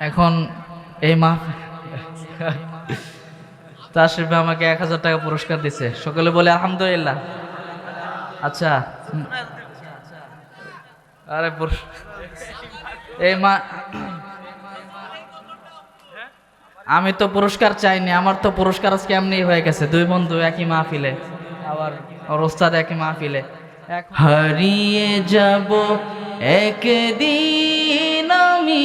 এখন এই মা তাশরিফ আমাকে এক হাজার টাকা পুরস্কার দিছে। সকলে বলে, আলহামদুলিল্লাহ। আচ্ছা আরে এই মা আমি তো পুরস্কার চাইনি, আমার তো পুরস্কার আজকে এমনি হয়ে গেছে। দুই বন্ধু একই মাহফিলে, আবার ওস্তাদ একই মাহফিলে। হারিয়ে যাব, একদিন আমি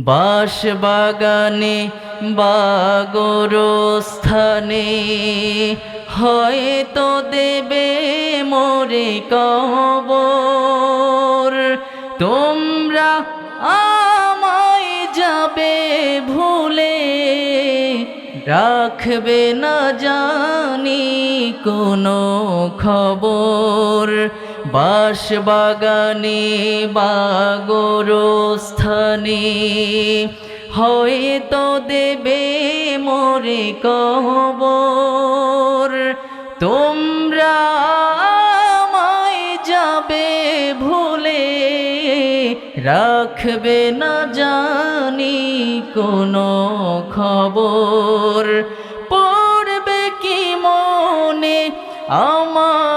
বাস বাগানে, বাগরস্থানে। হয়তো দেবে মোরে কবর। তোমরা আমায় যাবে ভুলে। রাখবে না জানি কোনো খবর। বাস বাগানে বাগরস্থানে হয়তো দেবে মোরে কবর। তোমরা আমায় যাবে ভুলে। রাখবে না জানি কোনো খবর। পড়বে কি মনে আমার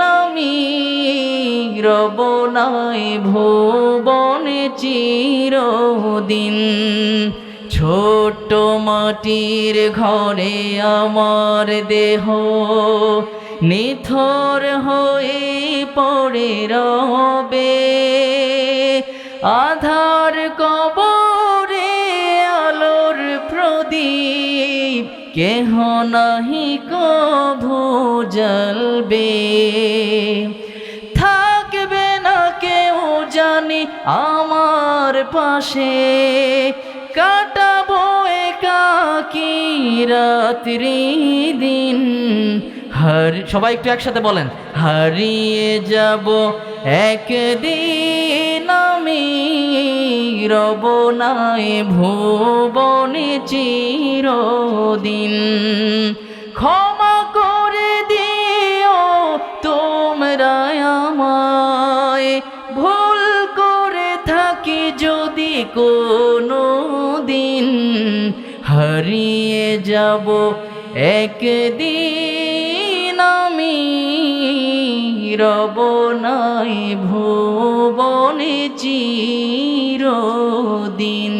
আমি রব নাই ভুবনে চিরদিন। ছোট্ট মাটির ঘরে আমার দেহ, নিথর হয়ে পড়ে রবে। আধার কবরে আলোর প্রদীপ, কেহ নাহি কভু জ্বলবে থাকবে না কেউ জানি আমার পাশে। কাটাবো একাকি রাত্রি দিন। হার সবাই একটু একসাথে বলেন। হারিয়ে যাব একদিন আমি রব নাই ভুবনে চিরদিন। ভুল করে থাকি যদি কোনো দিন হারিয়ে যাব একদিন আমি। রব নাই ভুবনে চিরদিন।